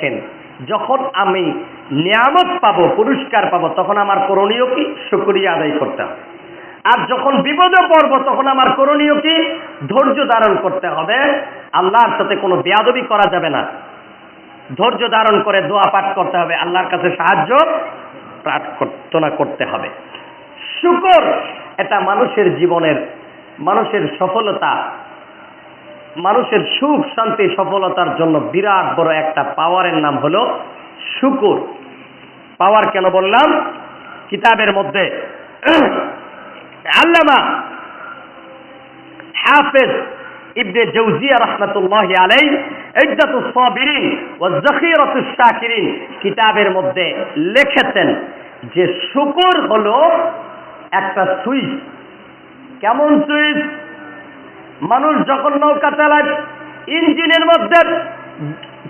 দেখেন যখন আমি নিয়ামত পাবো, পুরস্কার পাবো, তখন আমার করণীয় কি? শুকরিয়া আদায় করতে হবে। আর যখন বিপদে পড়ব, তখন আমার করণীয় কি? ধৈর্য ধারণ করতে হবে। আল্লাহর সাথে কোনো বেয়াদবি করা যাবে না। ধৈর্য ধারণ করে দোয়া পাঠ করতে হবে। আল্লাহর কাছে সাহায্য প্রার্থনা করতে হবে। শুকর, এটা মানুষের জীবনের, মানুষের সফলতা মানুষের সুখ, শান্তি, সফলতার জন্য বিরাট বড় একটা পাওয়ারের নাম হলো শুকুর। পাওয়ার কেন বললাম? কিতাবের মধ্যে আল্লামা হাফেজ ইবনে জৌজিয়া রহমতুল্লাহ আলাই ইজ্জাতুস সাবিরিন ওয়া শাকিরিন কিতাবের মধ্যে লিখেছেন যে শুকর হলো একটা সুইচ। কেমন সুইচ? মানুষ যখন নৌকা চালায়, ইঞ্জিনের মধ্যে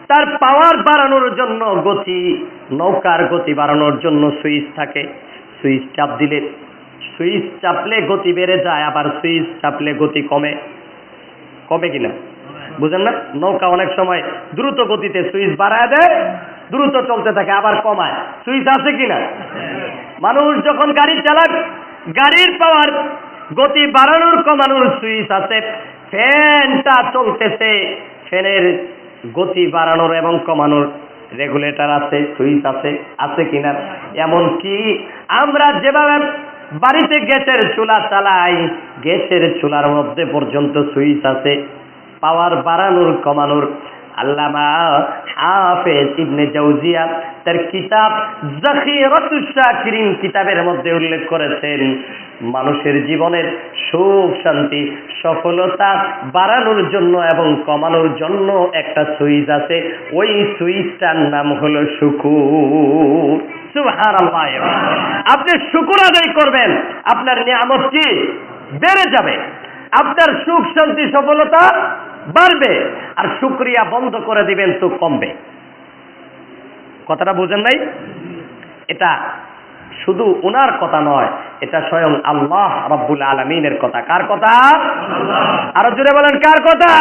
তার পাওয়ার বাড়ানোর জন্য গতি, নৌকার গতি বাড়ানোর জন্য সুইচ থাকে। সুইচ চাপ দিলে, সুইচ চাপলে গতি বেড়ে যায়, আবার সুইচ চাপলে গতি কমে। কমে কিনা? বুঝেন না? নৌকা অনেক সময় দ্রুত গতিতে সুইচ বাড়ায় দেয়, দ্রুত চলতে থাকে, আবার কমায়। সুইচ আছে কিনা? মানুষ যখন গাড়ি চালায় গাড়ির পাওয়ার গতি বাড়ানোর কমানোর সুইচ আছে। ফ্যানটা চলতেছে। ফ্যানের গতি বাড়ানোর এবং কমানোর রেগুলেটর আছে, সুইচ আছে আছে কিনা? এমন কি আমরা যেভাবে বাড়িতে গ্যাসের চুলা চালাই, গ্যাসের চুলার মধ্যে পর্যন্ত সুইচ আছে। পাওয়ার বাড়ানোর, কমানোর আল্লামা হাফেজ ইবনে জাউজিয়া তার কিতাব কিতাবের মধ্যে উল্লেখ করেছেন। মানুষের জীবনের সুখ, শান্তি, সফলতা বাড়ানোর জন্য এবং কমানোর জন্য একটা সুইচ আছে। ওই সুইচটার নাম হলো শুকুর। আপনি শুকুর আদায় করবেন, আপনার নিয়ামত কি বেড়ে যাবে। আপনার সুখ, শান্তি, সফলতা বাড়বে আর শুক্রিয়া বন্ধ করে দিবেন তো কমবে। কথাটা বুঝেন নাই? এটা শুধু ওনার কথা নয়, এটা স্বয়ং আল্লাহ রব্বুল আলমিনের কথা। কার কথা? আরও জুড়ে বলেন, কার কথা?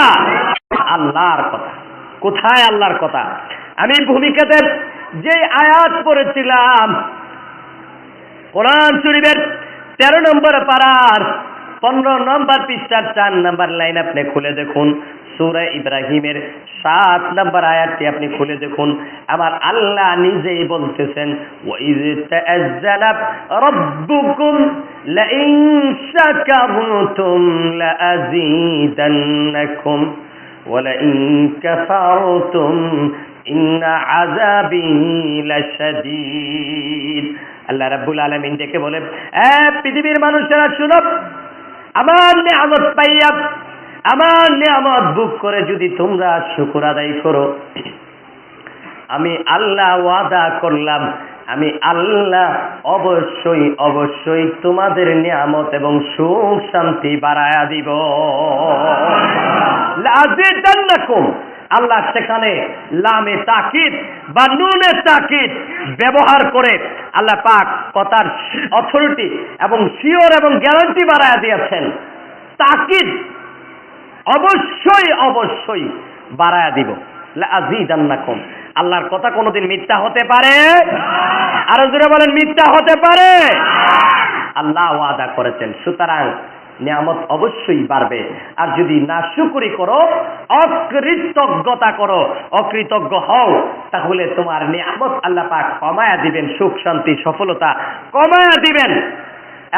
আল্লাহর কথা। কোথায় আল্লাহর কথা? আমি ভূমিকাতে যে আয়াত পড়েছিলাম, কোরআন শরীফের তেরো নম্বর পাড়ার পনেরো নম্বর পৃষ্ঠার চার নম্বর লাইন আপনি খুলে দেখুন সুরে ইব্রাহিমের সাত নম্বর আয়াতটি আপনি খুলে দেখুন আমার আল্লাহ নিজেই বলতেছেন ওয়াইজ তাআজ্জালা রাব্বুকুম লাইন শাকারতুম লাআযীদান্নাকুম ولئن كفرتم إن عذابي لشديد আল্লাহ রাব্বুল আলামিন ডেকে বলে এ পৃথিবীর মানুষেরা শুনো আমার নিয়ামত পাইয়া আমার নিয়ামত বুক করে যদি তোমরা শুকুর আদায় করো আমি আল্লাহ ওয়াদা করলাম আমি আল্লাহ অবশ্যই অবশ্যই তোমাদের নিয়ামত এবং সুখ শান্তি বাড়ায়া দিব। আল্লাহ সেখানে লামে তাকিদ বা নুনে তাকিদ ব্যবহার করে আল্লাহ পাক কথার অথরিটি এবং শিওর এবং গ্যারান্টি বাড়ায়া দিয়েছেন। তাকিদ অবশ্যই অবশ্যই বাড়ায়া দিব। লাজিদান্নাকুম আল্লাহর কথা কোনোদিন মিথ্যা হতে পারে? আরও জোরে বলেন, মিথ্যা হতে পারে? আল্লাহ ওয়াদা করেছেন। সুতরাং নিয়ামত অবশ্যই বাড়বে। আর যদি না শুকুরি করো, অকৃতজ্ঞতা করো, অকৃতজ্ঞ হও, তাহলে তোমার নিয়ামত আল্লাহ পাক কমায়া দিবেন, সুখ, শান্তি, সফলতা কমায়া দিবেন।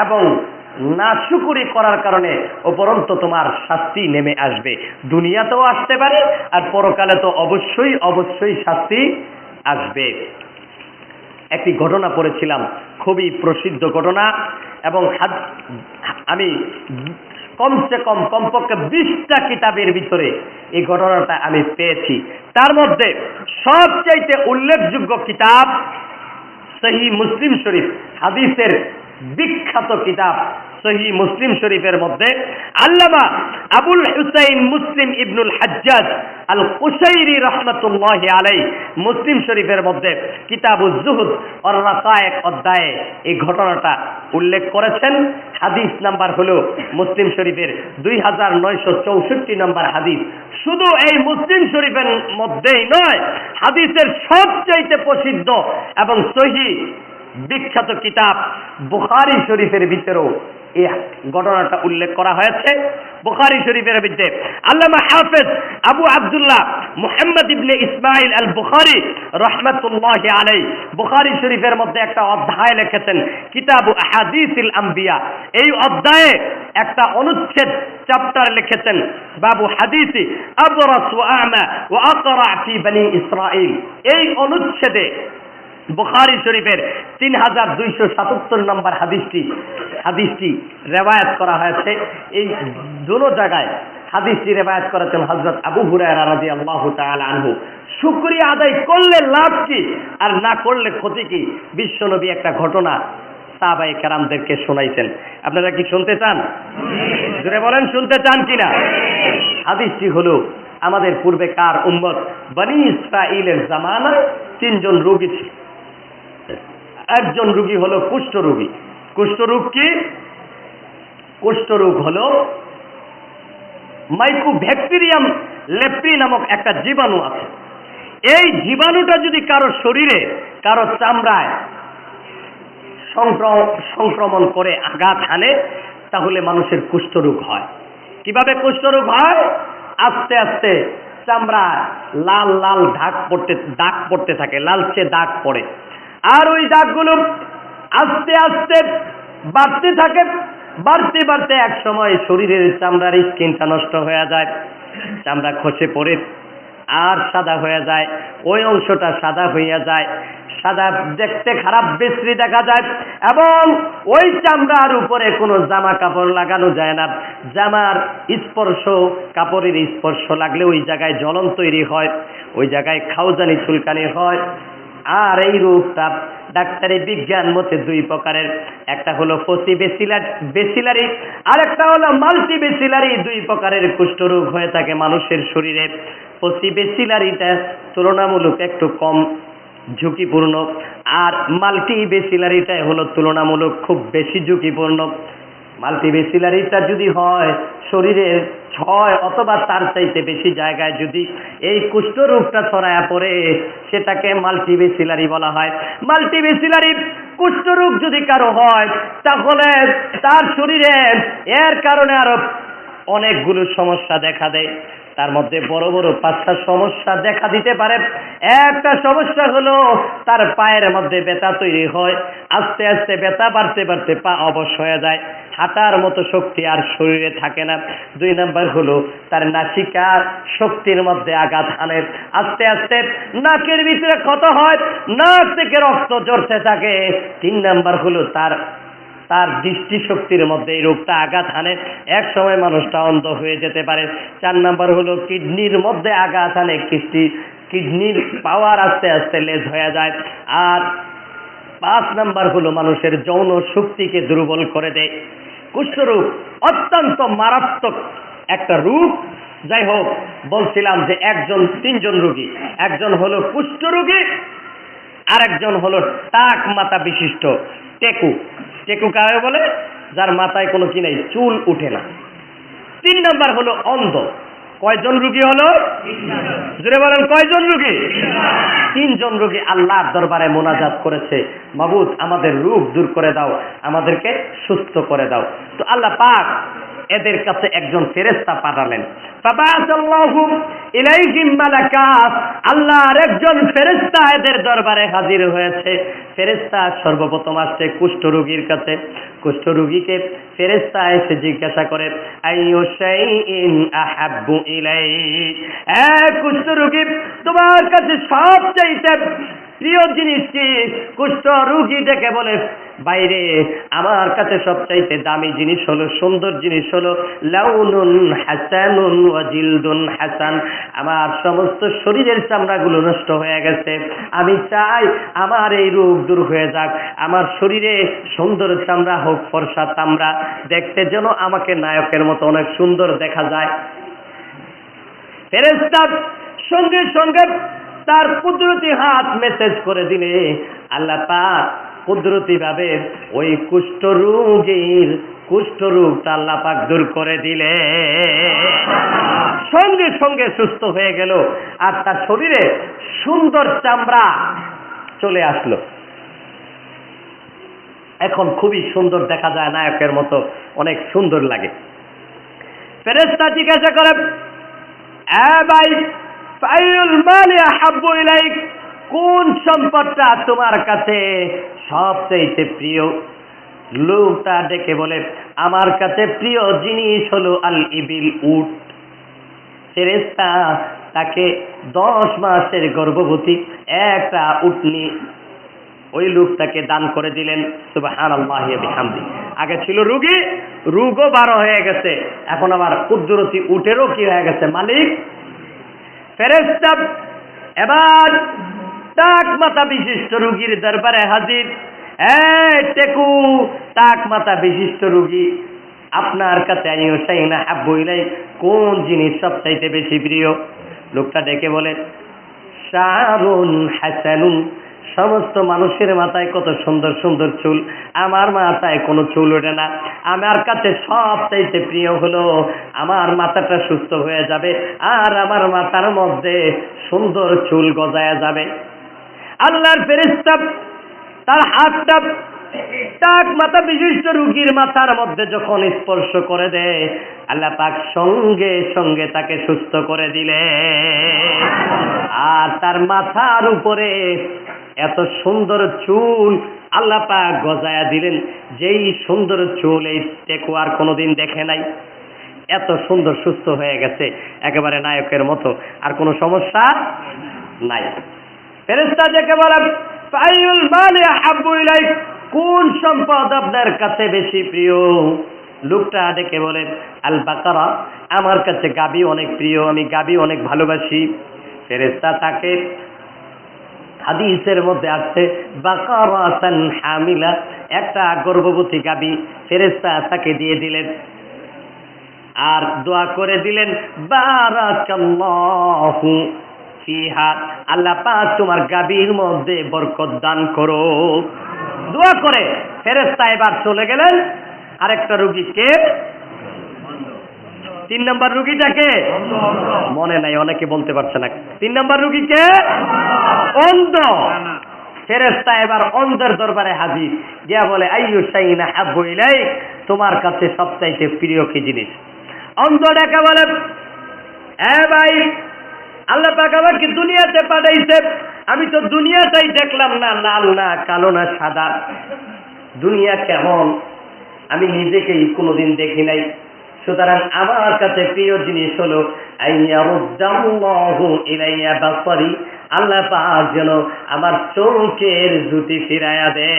এবং না শুকুরি করার কারণে উপরন্ত তোমার শাস্তি নেমে আসবে। দুনিয়াতেও আসতে পারে, আর পরকালে তো অবশ্যই অবশ্যই শাস্তি আসবে। একটি ঘটনা পড়েছিলাম, খুবই প্রসিদ্ধ ঘটনা। এবং আমি কমসে কম কমপক্ষে বিশটা কিতাবের ভিতরে এই ঘটনাটা আমি পেয়েছি। তার মধ্যে সবচাইতে উল্লেখযোগ্য কিতাব সেই মুসলিম শরীফ হাদিসের বিখ্যাত কিতাব সহি মুসলিম শরীফের মধ্যে আল্লামা আবুল হুসাইন মুসলিম ইবনুল হাজ্জাজ আল কুসাইরি রহমতুল্লাহ আলাই মুসলিম শরীফের মধ্যে কিতাব জুহুদ অর রাসায়েক অধ্যায়ে এই ঘটনাটা উল্লেখ করেছেন। হাদিস নাম্বার হলো মুসলিম শরীফের দুই হাজার নয়শো চৌষট্টি নাম্বার হাদিস। শুধু এই মুসলিম শরীফের মধ্যেই নয়, হাদিসের সবচাইতে প্রসিদ্ধ এবং সহি বিখ্যাত কিতাব বুখারি শরীফের ভিতরেও এই ঘটনাটা উল্লেখ করা হয়েছে বুখারি শরীফের মধ্যে। আল্লামা হাফেজ আবু আব্দুল্লাহ মুহাম্মদ ইবনে ইসমাইল আল বুখারি রহমতুল্লাহ আলাই বুখারি শরীফের মধ্যে একটা অধ্যায় লিখেছেন, কিতাব হাদিসিল আম্বিয়া এই অধ্যায়ে একটা অনুচ্ছেদ চ্যাপ্টার লিখেছেন, বাবু হাদিসি, আবরাস ওয়া আমা ওয়া আকরা ফি বনি ইসরাইল এই অনুচ্ছেদে বুখারি শরীফের তিন হাজার দুইশো সাতাত্তর নম্বর হাদিসটি হাদিসটি রেবায়াত করা হয়েছে। এই দুটো জায়গায় হাদিসটি রেবায়াত করেছেন হজরত আবু হুরায়রা রাজি আল্লাহ আনহু। শুকরিয়া আদায় করলে লাভ কি আর না করলে ক্ষতি কি? বিশ্বনবী একটা ঘটনা সাহাবাই কেরামদেরকে শোনাইছেন। আপনারা কি শুনতে চান? জোরে বলেন, শুনতে চান কিনা? হাদিসটি হলো, আমাদের পূর্বে কার উম্মত বনি ইসরাইলের জামানা তিনজন রোগী ছিল। একজন রোগী হলো কুষ্ঠ রোগী। কুষ্ঠ রোগ কি? কুষ্ঠ রোগ হলো মাইকো ব্যাকটেরিয়াম লেপ্রি নামক একটা জীবাণু আছে। এই জীবাণুটা যদি কারও শরীরে, কারও চামড়ায় সংক্রমণ করে আঘাত হানে, তাহলে মানুষের কুষ্ঠরোগ হয়। কীভাবে কুষ্ঠরোগ হয়? আস্তে আস্তে চামড়া লাল লাল দাগ পড়তে দাগ পড়তে থাকে, লালচে দাগ পড়ে। আর ওই দাগগুলো আস্তে আস্তে বাড়তে থাকে, বাড়তে বাড়তে এক সময় শরীরের চামড়ার স্কিনটা নষ্ট হয়ে যায়, চামড়া খসে পড়ে আর সাদা হয়ে যায়, ওই অংশটা সাদা হইয়া যায়, সাদা দেখতে খারাপ বিশ্রী দেখা যায় এবং ওই চামড়ার উপরে কোনো জামা কাপড় লাগানো যায় না। জামার স্পর্শ, কাপড়ের স্পর্শ লাগলে ওই জায়গায় জ্বলন তৈরি হয়, ওই জায়গায় খাওজানি চুলকানি হয় আর এই রোগটা ডাক্তারি বিজ্ঞান মতে দুই প্রকারের। একটা হলো ফসি বেসিলার বেসিলারি আর একটা হলো মাল্টি বেসিলারি দুই প্রকারের কুষ্ঠরোগ হয়ে থাকে মানুষের শরীরে। ফসি বেসিলারিটা তুলনামূলক একটু কম ঝুঁকিপূর্ণ। আর মাল্টি বেসিলারিটাই হলো তুলনামূলক খুব বেশি ঝুঁকিপূর্ণ। মাল্টিবেসিলারিটা যদি হয়, শরীরের ছয় অথবা তার চাইতে বেশি জায়গায় যদি এই কুষ্ঠ রোগটা ছড়ায়া পড়ে, সেটাকে মাল্টিভেসিলারি বলা হয়। মাল্টিভেসিলারি কুষ্ঠ রোগ যদি কারও হয়, তাহলে তার শরীরে এর কারণে আরও অনেকগুলো সমস্যা দেখা দেয়। তার মধ্যে বড় বড় পাঁচটা সমস্যা দেখা দিতে পারে। একটা সমস্যা হলো তার পায়ের মধ্যে ব্যথা তৈরি হয়। আস্তে আস্তে ব্যথা বাড়তে বাড়তে পা অবশ হয়ে যায়। হাঁটার মতো শক্তি আর শরীরে থাকে না। দুই নাম্বার হলো তার নাসিকার শক্তির মধ্যে আঘাত হানে। আস্তে আস্তে নাকের ভিতরে ক্ষত হয়, নাক থেকে রক্ত জড়তে থাকে। তিন নাম্বার হলো তার তার দৃষ্টিশক্তির মধ্যে এই রোগটা আঘাত হানে। এক সময় মানুষটা অন্ধ হয়ে যেতে পারে। চার নাম্বার হলো, কিডনির মধ্যে আঘাত হানে। কিডনি, কিডনির পাওয়ার আস্তে আস্তে লেজ হয়ে যায়। আর পাঁচ নাম্বার হলো, মানুষের যৌন শক্তিকে দুর্বল করে দেয়। কুষ্ঠরোগ অত্যন্ত মারাত্মক একটা রূপ যাই হোক, বলছিলাম যে একজন, তিনজন রুগী। একজন হলো কুষ্ঠরোগী আর একজন হলো টাক মাথা বিশিষ্ট, টেকু। টেকু কারে বলে? যার মাথায় কোনো কি নাই, চুল উঠে না। তিন নাম্বার হলো অন্ধ। কয়জন রুগী হলো? জুড়ে বলেন, কয়জন রুগী? তিনজন রুগী আল্লাহর দরবারে মোনাজাত করেছে। মাবুদ, আমাদের রূপ দূর করে দাও, আমাদেরকে সুস্থ করে দাও। তো আল্লাহ পাক এদের কাছে একজন ফেরেস্তা পাঠালেন। আল্লাহর একজন ফেরেস্তা এদের দরবারে হাজির হয়েছে। ফেরেস্তা সর্বপ্রথম আসছে কুষ্ঠরোগীর কাছে। কুষ্ঠরোগীকে ফেরেস্তা এসে জিজ্ঞাসা করে কুষ্ঠরোগী তোমার কাছে সবচাইতে প্রিয় জিনিস কি? কুষ্ঠ রুগী দেখে বলে, বাইরে, আমার কাছে সবচাইতে দামি জিনিস হলো, সুন্দর জিনিস হলো, লাউনুন হাসানুন ওয়াজিলদুন হাসান। আমার সমস্ত শরীরের চামড়াগুলো নষ্ট হয়ে গেছে। আমি চাই আমার এই রোগ দূর হয়ে যাক। আমার শরীরে সুন্দর চামড়া হোক, ফর্সা চামড়া। দেখতে যেন আমাকে নায়কের মতো অনেক সুন্দর দেখা যায়। ফেরেস্তার সঙ্গে সঙ্গে তার কুদরতি হাত মেসেজ করে দিলে আল্লাহ পাক কুদরতি ভাবে ওই কুষ্ঠ রোগীর, কুষ্ঠ রোগটা আল্লাহ পাক দূর করে দিলে। সঙ্গে সঙ্গে সুস্থ হয়ে গেল আর তার শরীরে সুন্দর চামড়া চলে আসলো। এখন খুবই সুন্দর দেখা যায়, নায়কের মতো অনেক সুন্দর লাগে। ফেরেস্তা জিজ্ঞাসা করে ভাই কোন সম্পদটা তোমার কাছে সবচেয়ে প্রিয়? লোকটা ডেকে বলে, আমার কাছে প্রিয় জিনিস হলো আল ইবিল উট। ফেরেস্তা তাকে দশ মাসের গর্ভবতী একটা উটনি ওই লোকটাকে দান করে দিলেন। সুবাহান আগে ছিল রুগী, রুগও বারো হয়ে গেছে। এখন আবার কুদরতি উটেরও কি হয়ে গেছে? মালিক ফেরেস্তা এবার টাক মাথা বিশিষ্ট রুগীর দরবারে হাজির। টেকু টাক মাথা বিশিষ্ট রুগী, আপনার কাছে আমি সাই না হাব্বইলাই কোন জিনিস সবচাইতে বেশি প্রিয়? লোকটা ডেকে বলে, শাহরুন হাসানুন সমস্ত মানুষের মাথায় কত সুন্দর সুন্দর চুল, আমার মাথায় কোনো চুল ওঠে না। আমার কাছে সব চাইতে প্রিয় হলো, আমার মাথাটা সুস্থ হয়ে যাবে আর আমার মাথার মধ্যে সুন্দর চুল গজায়া যাবে। আল্লাহর ফেরিস্তা তার হাতটা টাক মাথা বিশিষ্ট রুগীর মাথার মধ্যে যখন স্পর্শ করে দেয়, আল্লাহ পাক সঙ্গে সঙ্গে তাকে সুস্থ করে দিলে আর তার মাথার উপরে এত সুন্দর চুল আল্লাহ পাক গজায়া দিলেন। যেই সুন্দর চুল এই টেকু আর কোনোদিন দেখে নাই। এত সুন্দর সুস্থ হয়ে গেছে, একেবারে নায়কের মতো। আর কোনো সমস্যা নাই। ফেরেস্তা যাকে বলে ফাইউল মালি কোন সম্পদ আপনার কাছে বেশি প্রিয়? লোকটা ডেকে বলে, আল বাকারা, আমার কাছে গাবি অনেক প্রিয়, আমি গাবি অনেক ভালোবাসি। ফেরেস্তা তাকে হাদিসের মধ্যে আসছে বাকারাতান হামিলা একটা গর্ভবতী গাবি ফেরেস্তা তাকে দিয়ে দিলেন। আর দোয়া করে দিলেন, বারাকাল্লাহু ফিহা আল্লাহ পাক তোমার গাবির মধ্যে বরকত দান করো। দোয়া করে ফেরেস্তা এবার চলে গেলেন আরেকটা রুগীকে তিন নম্বর রুগীটাকে? মনে নাই, অনেকে বলতে পারছে না। তিন নাম্বার রুগীকে? অন্ধ। ফেরেস্তা এবার অন্ধের দরবারে হাজির। গিয়া বলে, আইয়ু সাইনা হাব্বু ইলাইক? তোমার কাছে সবচাইতে প্রিয় কি জিনিস? অন্ধ ডাকা বলে, এ ভাই, আল্লাহ পাক আমাকে দুনিয়াতে পাঠাইছে। আমি তো দুনিয়াটাই দেখলাম না, লাল না, কালো না, সাদা। দুনিয়া কেমন? আমি নিজেকেই কোনোদিন দেখি নাই। সুতরাং আমার কাছে প্রিয় জিনিস হলো আল্লাহ পাক যেন আমার চোখের জুতি ফিরায়া দে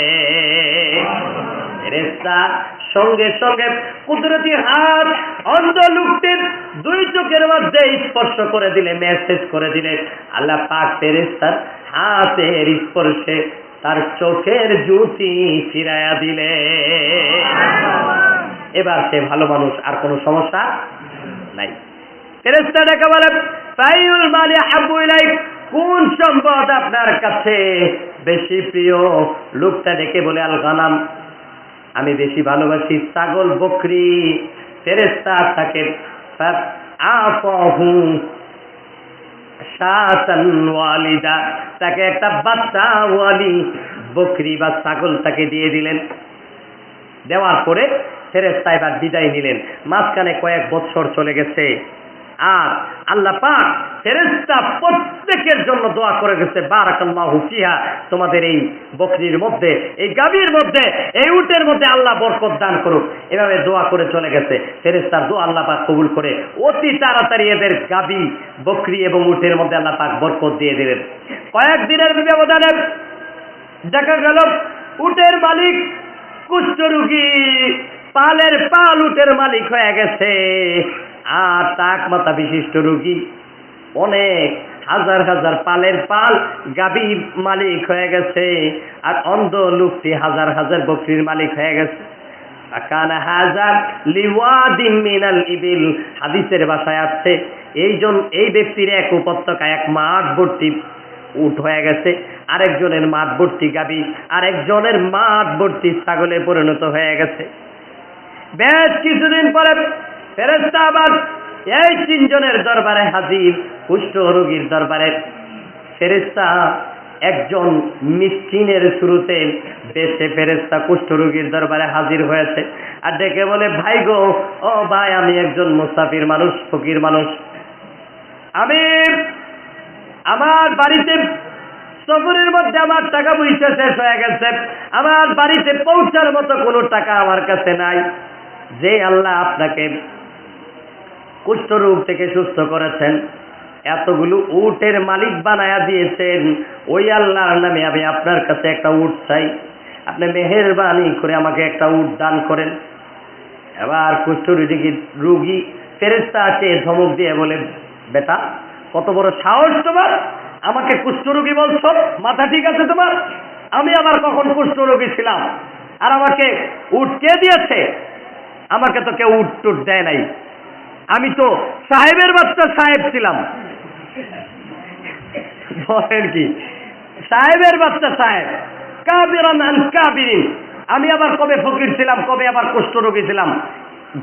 সঙ্গে সঙ্গে কুদরতি হাত, অন্ধ লোকটির দুই চোখের মধ্যে স্পর্শ করে দিলে মেসেজ করে দিলে, আল্লাহ পাক ফেরেশতার হাতের স্পর্শে তার চোখের জুতি ফিরায়া দিলে। এবার সে ভালো মানুষ, আর কোনো সমস্যা নাই। ফেরেস্তা বলে তাইউল মালি হাব্বু ইলাইক, কোন সম্পদ আপনার কাছে বেশি প্রিয়? লোকটা ডেকে বলে, আল গানাম, আমি বেশি ভালোবাসি ছাগল, বকরি। ফেরেস্তা তাকে তাকে একটা বাচ্চা ওয়ালি, বকরি বা ছাগল তাকে দিয়ে দিলেন। দেওয়ার পরে ফেরেস্তা এবার বিদায় নিলেন। মাঝখানে কয়েক বৎসর চলে গেছে। আর আল্লাহ পাক ফেরেস্তা প্রত্যেকের জন্য দোয়া করে গেছে, বারাকাল্লাহু ফিহা। তোমাদের এই বকরির মধ্যে, এই গাভীর মধ্যে, এই উটের মধ্যে আল্লাহ বরকত দান করুক। এভাবে দোয়া করে চলে গেছে। ফেরেস্তার দোয়া আল্লাহ পাক কবুল করে অতি তাড়াতাড়ি এদের গাভী, বকরি এবং উটের মধ্যে আল্লাহ পাক বরকত দিয়ে দিলেন। কয়েকদিনের ব্যবধানে দেখা গেল, উটের মালিক কুষ্ঠরোগী পালের পাল উটের মালিক হয়ে গেছে। আর টাক মাথা বিশিষ্ট রুগী, অনেক হাজার হাজার পালের পাল গাভীর মালিক হয়ে গেছে, আর অন্ধ লোকটি হাজার হাজার বকরির মালিক হয়ে গেছে। হাদিসের আছে এই ব্যক্তির এক উপত্যকায় এক মাঠ ভর্তি উট হয়ে গেছে। আরেকজনের মাঠ ভর্তি গাবি, আরেকজনের মাঠ ভর্তি ছাগলে পরিণত হয়ে গেছে। বেশ কিছুদিন পরে ফেরেস্তা আবার এই তিনজনের দরবারে হাজির, কুষ্ঠ রোগীর দরবারে। ফেরেস্তা একজন মিসকিনের শুরুতে দেশে ফেরেস্তা কুষ্ঠরোগীর দরবারে হাজির হয়েছে। আর ডেকে বলে, ভাই গো, ও ভাই, আমি একজন মুসাফির মানুষ, ফকির মানুষ। আমি আমার বাড়িতে সফরের মধ্যে আমার টাকা পয়সা শেষ হয়ে গেছে। আমার বাড়িতে পৌঁছার মতো কোনো টাকা আমার কাছে নাই। যে আল্লাহ আপনাকে কুষ্ঠরোগ থেকে সুস্থ করেছেন, এতগুলো উটের মালিক বানায়া দিয়েছেন, ওই আল্লাহর নামে আমি আপনার কাছে একটা উট চাই। আপনি মেহেরবানি করে আমাকে একটা উট দান করেন। এবার কুষ্ঠরোগী রুগী ফেরেস্তাকে ধমক দিয়ে বলে, বেটা কত বড় সাহস তোমার? আমাকে কুষ্ঠরোগী বলছো? মাথা ঠিক আছে তোমার? আমি আবার কখন কুষ্ঠরোগী ছিলাম? আর আমাকে উট কে দিয়েছে? আমাকে তো কেউ উট টুট দেয় নাই। আমি তো সাহেবের বাচ্চা সাহেব ছিলাম। বলেন কি? সাহেবের বাচ্চা সাহেব। কাবিরান আন কাবিরিন। আমি আবার কবে ফকির ছিলাম, কবে আবার কুষ্ঠরোগী ছিলাম?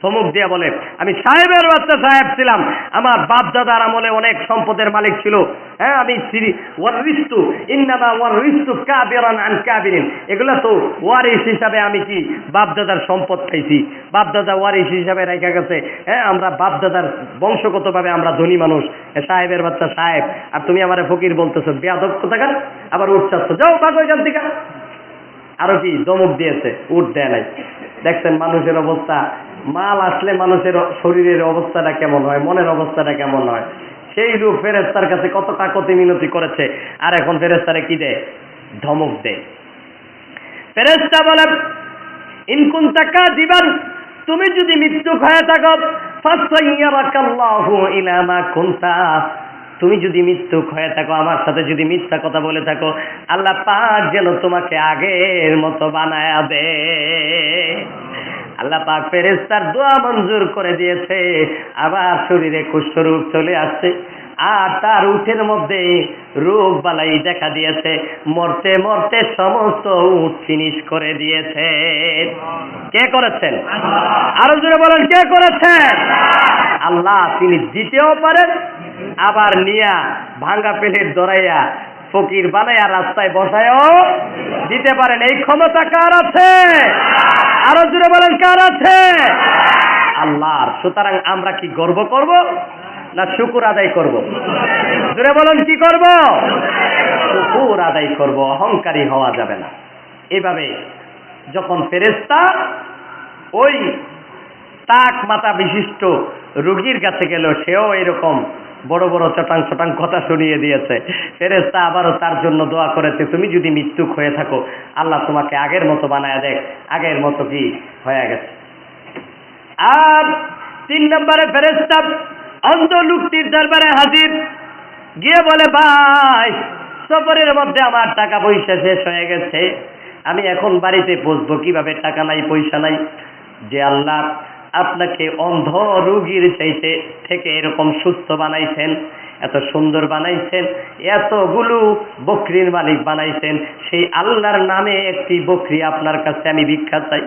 ধমক দিয়ে বলে, আমি সাহেবের বাচ্চা সাহেব ছিলাম। আমার বাপ দাদার আমলে অনেক সম্পদের মালিক ছিল। হ্যাঁ আমি শ্রী ওয়ারিস্তু, ইন্নামা ওয়ারিস্তু কাবিরান আন কাবিরিন। এগুলো তো ওয়ারিস হিসাবে আমি কি বাপ দাদার সম্পদ খাইছি বাপ দাদা ওয়ারিস হিসাবে রেখে গেছে। হ্যাঁ আমরা বাপ দাদার বংশগতভাবে আমরা ধনী মানুষ। সাহেবের বাচ্চা সাহেব। আর তুমি আমার ফকির বলতেছো, বেয়াদব কোথাকার? আবার উঠছাচ্ছ যাও বাগো এখান থেকে। আরও কি দমক দিয়েছে? উঠ দেয় নাই। দেখছেন মানুষের অবস্থা। মাল আসলে মানুষের শরীরের অবস্থাটা কেমন হয়, মনের অবস্থাটা কেমন হয়? সেই রূপ ফেরেস্তার কাছে কত কাকতি মিনতি করেছে? আর এখন ফেরেস্তারে কি দেয়? ধমক দেয়। ফেরেস্তা বলে ইনকুন টাকা দিবেন তুমি যদি মৃত্যু হয়ে থাকো তুমি যদি মৃত্যু হয়ে থাকো, আমার সাথে যদি মিথ্যা কথা বলে থাকো, আল্লাহ পাক যেন তোমাকে আগের মতো বানায়া দে আল্লাহ পাক ফেরেস্তার দোয়া মঞ্জুর করে দিয়েছে। আবার শরীরে কুষ্ঠরোগ চলে আসছে। আর তার উঠের মধ্যে রোগ বালাই দেখা দিয়েছে। মরতে মরতে সমস্ত উঠ ফিনিশ করে দিয়েছে। কে করেছেন? আরও জোরে বলেন, কে করেছেন? আল্লাহ, তিনি দিতেও পারেন, আবার নিয়া ভাঙ্গা পেলের দরাইয়া ফকির বানাইয়া রাস্তায় বসায়ও দিতে পারেন। এই ক্ষমতা কার আছে? আরও জোরে বলেন, কার আছে? আল্লাহর। সুতরাং আমরা কি গর্ব করব না শুকুর আদায় করব? জোরে বলেন, কি করব? শুকুর আদায় করব, অহংকারী হওয়া যাবে না। এভাবে যখন ফেরেস্তা ওই তাক মাথা বিশিষ্ট রুগীর কাছে গেল, সেও এরকম বড় বড় চটাং চটাং কথা শুনিয়ে দিয়েছে। ফেরেস্তা আবারও তার জন্য দোয়া করেছে, তুমি যদি মৃত্যুক হয়ে থাকো, আল্লাহ তোমাকে আগের মতো বানায় দেখ, আগের মতো কি হয়ে গেছে। আর তিন নম্বরে ফেরেস্তা অন্ধ লোকটির দরবারে হাজির। গিয়ে বলে, ভাই, সফরের মধ্যে আমার টাকা পয়সা শেষ হয়ে গেছে। আমি এখন বাড়িতে বসবো কীভাবে টাকা নাই, পয়সা নাই? যে আল্লাহ আপনাকে অন্ধ রুগীর চাইতে থেকে এরকম সুস্থ বানাইছেন, এত সুন্দর বানাইছেন, এতগুলো বকরির মালিক বানাইছেন, সেই আল্লাহর নামে একটি বকরি আপনার কাছে আমি ভিক্ষা চাই।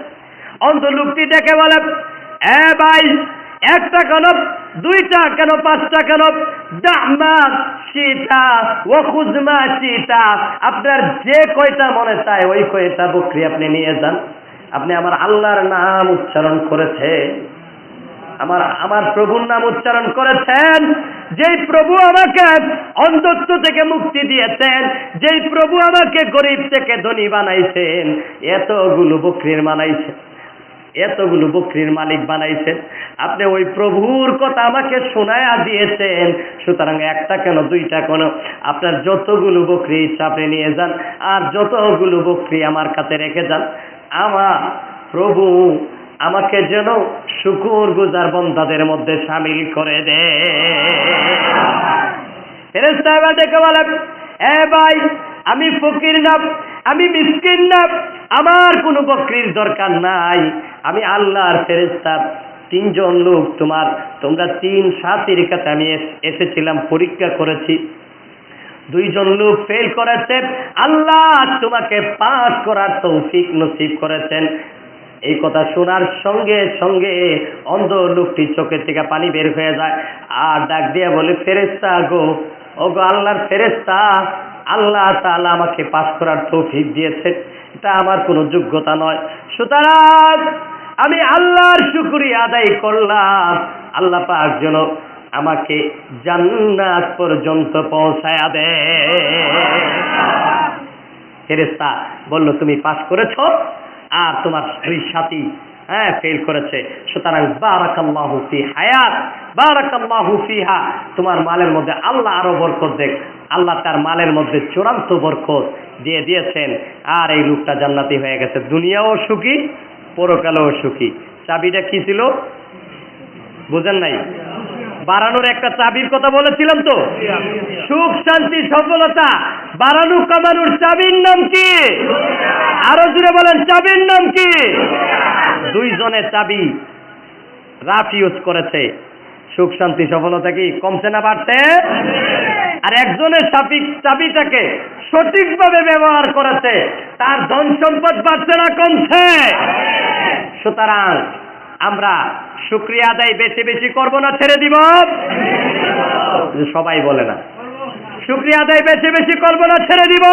অন্ধ লোকটি ডেকে বলে, এ ভাই, একটা কেন দুইটা কেন, পাঁচটা কেন আপনার যে কয়টা মনে চায় ওই কয়টা বকরি আপনি নিয়ে যান। আপনি আমার আল্লাহর নাম উচ্চারণ করেছে আমার আমার প্রভুর নাম উচ্চারণ করেছেন। যেই প্রভু আমাকে অন্ধত্ব থেকে মুক্তি দিয়েছেন, যেই প্রভু আমাকে গরিব থেকে ধনী বানাইছেন, এতগুলো বকরির বানাইছেন এতগুলো বকরির মালিক বানাইছেন। আপনি ওই প্রভুর কথা আমাকে শোনায়া দিয়েছেন, সুতরাং একটা কেন, দুইটা কেন? আপনার যতগুলো বকরি ইচ্ছা আপনি নিয়ে যান, আর যতগুলো বকরি আমার কাছে রেখে যান আমার প্রভু আমাকে যেন শুকুর গুজার বন্ধাদের মধ্যে সামিল করে দে। ডেকে বলে এ ভাই, আমি ফকির না, আমি মিসকিন না, আমার কোনো বকরির দরকার নাই। আমি আল্লাহর ফেরেস্তা তিনজন লোক তোমার, তোমরা তিন সাথীর কাছে আমি এসেছিলাম, পরীক্ষা করেছি। দুইজন লোক ফেল করেছে আল্লাহ তোমাকে পাস করার তৌফিক নসিব করেছেন। এই কথা শোনার সঙ্গে সঙ্গে অন্ধ লোকটি চোখের থেকে পানি বের হয়ে যায়। আর ডাক দিয়ে বলে ফেরেস্তা গো ও গো আল্লাহর ফেরেস্তা আল্লাহ তাআলা আমাকে পাস করার তৌফিক দিয়েছে এটা আমার কোনো যোগ্যতা নয়। সুতরাং আমি আল্লাহর শুকরিয়া আদায় করলাম। আল্লাহ পাক যেন আমাকে জান্নাত পর্যন্ত পৌঁছায়া দে। ফেরেস্তা বলল, তুমি পাস করেছ আর তোমার দুই সাথী হ্যাঁ ফেল করেছে। সুতরাং বারাকাল্লাহু ফি হায়াত, বারাকাল্লাহু ফিহা। তোমার মালের মধ্যে আল্লাহ আরও বরকত দেখ। আল্লাহ তার মালের মধ্যে চূড়ান্ত বরকত দিয়ে দিয়েছেন। আর এই লোকটা জান্নাতি হয়ে গেছে। দুনিয়াও সুখী, পরকালেও সুখী। চাবিটা কি ছিল? বুঝেন নাই? বাড়ানোর একটা চাবির কথা বলেছিলাম তো? সুখ, শান্তি, সফলতা। বাড়ানো, কমানোর চাবির নাম কি? আরও জুড়ে বলেন, চাবির নাম কি? দুইজনের চাবি রাফ ইউজ করেছে। সুখ, শান্তি, সফলতা কি কমছে না বাড়ছে? আর একজনের চাবি, চাবিটাকে সঠিকভাবে ব্যবহার করেছে, তার ধন সম্পদ বাড়ছে না কমছে? সুতরাং আমরা শুক্রিয়া আদায় বেশি বেশি করব না, ছেড়ে দিব? সবাই বলে না। শুক্রিয়া আদায় বেশি বেশি করব না, ছেড়ে দিব?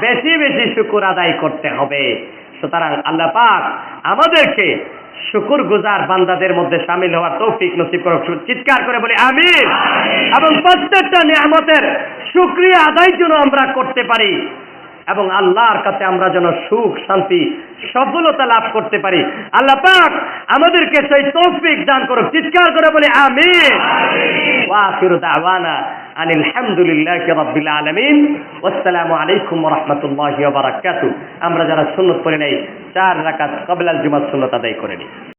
বেশি বেশি শুকুর আদায় করতে হবে। সুতরাং আল্লাহ পাক আমাদেরকে শুকুর গুজার বান্দাদের মধ্যে সামিল হওয়ার তৌফিক নসিব করুক। চিৎকার করে বলি, আমিন। এবং প্রত্যেকটা নিয়ামতের শুক্রিয়া আদায় যেন আমরা করতে পারি। এবং আল্লাহর কাছে আমরা যেন সুখ শান্তি সফলতা লাভ করতে পারি। আল্লাহ পাক আমাদেরকে সেই তৌফিক দান করুক। চিৎকার করে বলি আমিন। ওয়াখিরু দাওয়ানা আনিল হামদুলিল্লাহি রাব্বিল আলামিন। ওয়াসসালামু আলাইকুম ওয়া রাহমাতুল্লাহি ওয়া বারাকাতুহু। আমরা যারা সুন্নাত পড়ে নাই চার রাকাত কবলাল জুমার সুন্নাত আদায় করে নিই।